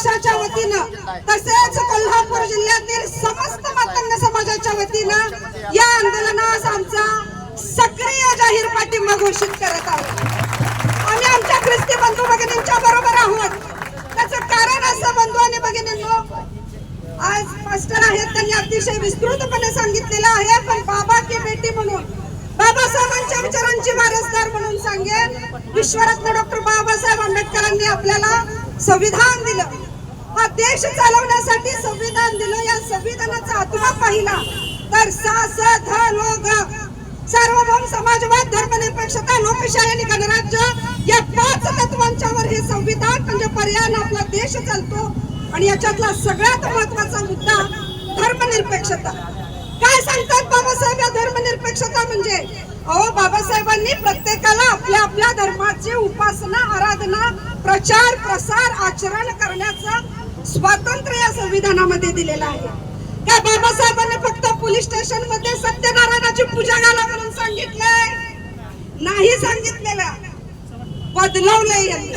पक्षाच्या वतीनं तसेच कोल्हापूर जिल्ह्यातील समस्त मातंग समाजाच्या वतीनं या आंदोलनास आमचा सक्रिय जाहीर पाठिंबा घोषित करत आहोत. आम्ही आमच्या ख्रिस्ती बंधू भगिनींच्या बरोबर आहोत. त्याचं कारण असं बंधू आणि भगिनींनो आज मास्टर आहेत त्यांनी अतिशय विस्तृतपणे सांगितलेलं आहे पण बाबा की बेटी म्हणून बाबासाहेबांच्या विचारांची वारसदार म्हणून सांगेन. विश्वरत्न डॉक्टर बाबासाहेब आंबेडकरांनी आपल्याला संविधान दिलं. हा देश चालवण्यासाठी संविधान दिलं. या संविधानाचा आत्मा पाहिला. तर सा स ध ग. सार्वभौम समाजवाद धर्मनिरपेक्षता लोकशाही आणि गणराज्य या पाच तत्वांच्यावर हे संविधान म्हणजे पर्याय आपला देश चालतो. आणि याच्यातला सगळ्यात महत्त्वाचा मुद्दा धर्मनिरपेक्षता. काय सांगतात बाबासाहेब या धर्मनिरपेक्षता म्हणजे? अहो बाबासाहेबांनी प्रत्येकाला आपल्या आपल्या धर्माची उपासना आराधना प्रचार प्रसार आचरण करण्याचं स्वातंत्र्य या संविधानामध्ये दिलेलं आहे. काय बाबासाहेबांनी फक्त पोलीस स्टेशनमध्ये सत्यनारायणाची पूजा घाला म्हणून सांगितलंय. नाही सांगितलेलं. बदलवलंय यांनी.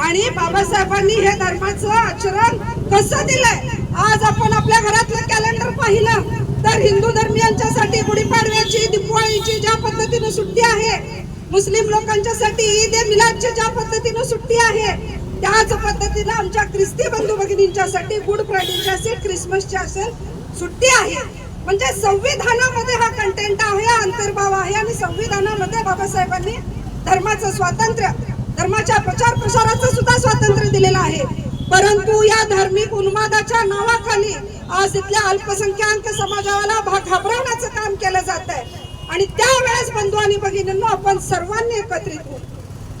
आणि बाबासाहेबांनी हे धर्माचं आचरण कसं दिलंय? आज आपण आपल्या घरातलं कॅलेंडर पाहिलं तर हिंदू धर्मियांच्यासाठी गुढीपाडव्याची दिपवाळीची ज्या पद्धतीनं सुट्टी आहे मुस्लिम लोकांच्यासाठी ईद ए मिलादची ज्या पद्धतीनं सुट्टी आहे त्याच पद्धतीनं आमच्या ख्रिस्ती बंधू भगिनींच्यासाठी गुड फ्रायडेची असेल क्रिसमसची असेल सुट्टी आहे. म्हणजे संविधानामध्ये हा कंटेंट आहे हा अंतर्भाव आहे आणि संविधानामध्ये बाबासाहेबांनी धर्माचं स्वातंत्र्य धर्माच्या प्रचार प्रसाराचं सुद्धा स्वातंत्र्य दिलेलं आहे. परंतु या धार्मिक उन्मादाच्या नावाखाली आज इथल्या अल्पसंख्याक समाजाला भाग घाबरवण्याचं काम केलं जात आहे आणि त्यावेळेस बंधू आणि भगिनींना आपण सर्वांनी एकत्रित होऊ.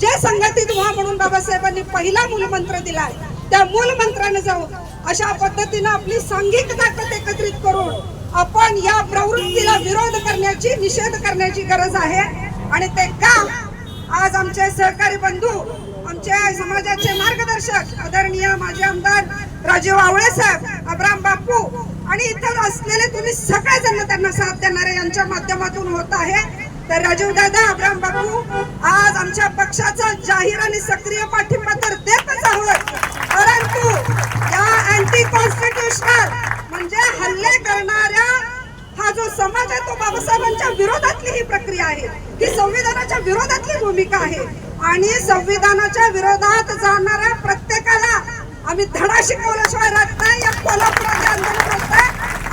जे संघटित व्हा म्हणून बाबासाहेबांनी पहिला मूलमंत्र दिलाय त्या मूलमंत्राने जाऊन अशा पद्धतीनं आपली सांघिक ताकद एकत्रित करून आपण या प्रवृत्तीला विरोध करण्याची निषेध करण्याची गरज आहे. आणि ते काम आज आमचे सहकारी बंधू आमचे समाजाचे मार्गदर्शक आदरणीय माजी आमदार राजीव आवळे साहेब अब्राम बापू आणि इतर असलेले तुम्ही सगळेजण त्यांना साथ देणारे यांच्या माध्यमातून होत आहे. तर राजीव दादा अब्राम बापू आमच्या पक्षाचा जाहीर आणि सक्रिय पाठिंबा तर देतच आहोत. परंतु या अँटी कॉन्स्टिट्युशनल म्हणजे हल्ले करणाऱ्या हा जो समाज आहे तो बाबासाहेबांच्या विरोधातली ही प्रक्रिया आहे. ही संविधानाच्या विरोधातली भूमिका आहे. आणि संविधानाच्या विरोधात जाणाऱ्या प्रत्येकाला आम्ही धडा शिकवल्याशिवाय राहत नाही. या कोल्हापुरात आंदोलन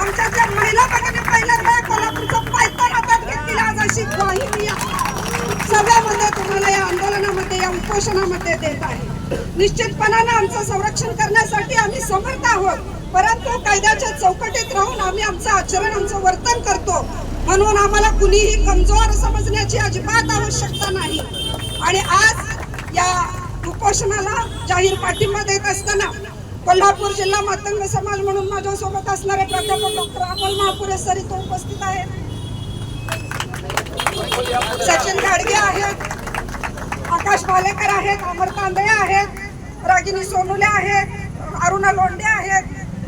आमच्या ज्या महिला भगिनी पहिल्यांदा कोल्हापूरचं पायथन हातात घेतलेलं आज अशी ग्वाही मी या सभेमध्ये तुम्हाला या आंदोलनामध्ये या उपोषणामध्ये देत आहे. निश्चितपणानं आमचं संरक्षण करण्यासाठी आम्ही समर्थ आहोत. परंतु कायद्याच्या चौकटीत राहून आम्ही आमचं आचरण आमचं वर्तन करतो. म्हणून आम्हाला कुणीही कमजोर समजण्याची अजिबात आवश्यकता नाही. आणि आज या उपोषणाला जाहीर पाठिंबा देत असताना कोल्हापूर जिल्हा मातंग समाज म्हणून माझ्यासोबत असणारे प्राध्यापक डॉक्टर अमोल महापुरे सर इथं उपस्थित आहेत. सचिन गाडगे आहेत. आकाश भालेकर आहेत अमर तांदळे आहेत रागिनी सोनुले आहेत अरुणा लोंढे आहेत.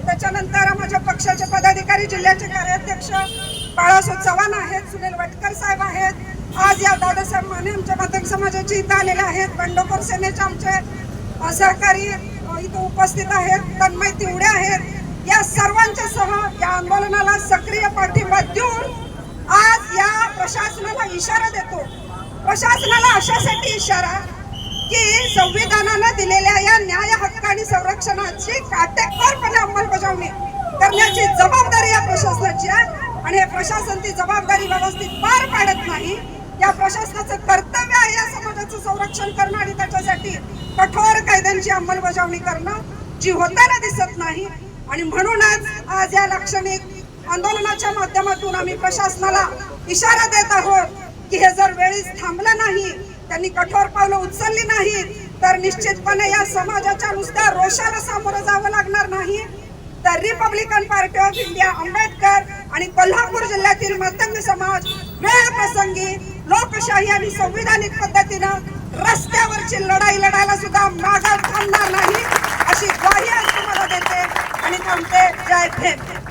त्याच्यानंतर माझ्या पक्षाचे पदाधिकारी जिल्ह्याचे कार्याध्यक्ष बाळासाहेब चव्हाण आहेत सुनील वटकर साहेब आहेत. आज या दादासाहेब माने आमच्या मतक समाजाचे इथं आलेले आहेत. बंडोकर सेनेचे आमचे सहकारी इथं उपस्थित आहेत. तन्मय तिवडे आहेत. या सर्वांच्या सह या आंदोलनाला सक्रिय पाठिंबा देऊन आज या प्रशासनाला इशारा देतो. प्रशासनाला अशासाठी इशारा की संविधानानं दिलेल्या या न्याय हक्क आणि संरक्षणाची काटेकोरपणे अंमलबजावणी करण्याची जबाबदारी या प्रशासनाची आहे. आणि हे प्रशासन ती जबाबदारी व्यवस्थित पार पाडत नाही. या प्रशासनाचं कर्तव्य आहे या समाजाचं संरक्षण करणं आणि त्याच्यासाठी कठोर कायद्यांची अंमलबजावणी करणं. जी होताना दिसत नाही. आणि म्हणूनच आज या लाक्षणिक आंदोलनाच्या माध्यमातून आम्ही प्रशासनाला इशारा देत आहोत की हे जर वेळीच थांबला नाही त्यांनी कठोर पावलं उचलली नाही तर निश्चितपणे या समाजाच्या नुसत्या रोषाला सामोरं जावं लागणार नाही. तर Republican party of India Ambedkar आणि कोल्हापूर जिल्ह्यातील मतंग समाज वेळ प्रसंगी लोकशाही आणि संविधानिक पद्धतीनं रस्त्यावरची लढाई लढायला सुद्धा माघार थांबणार नाही अशी ग्वाही आज तुम्हाला देते आणि थांबते. जय भीम.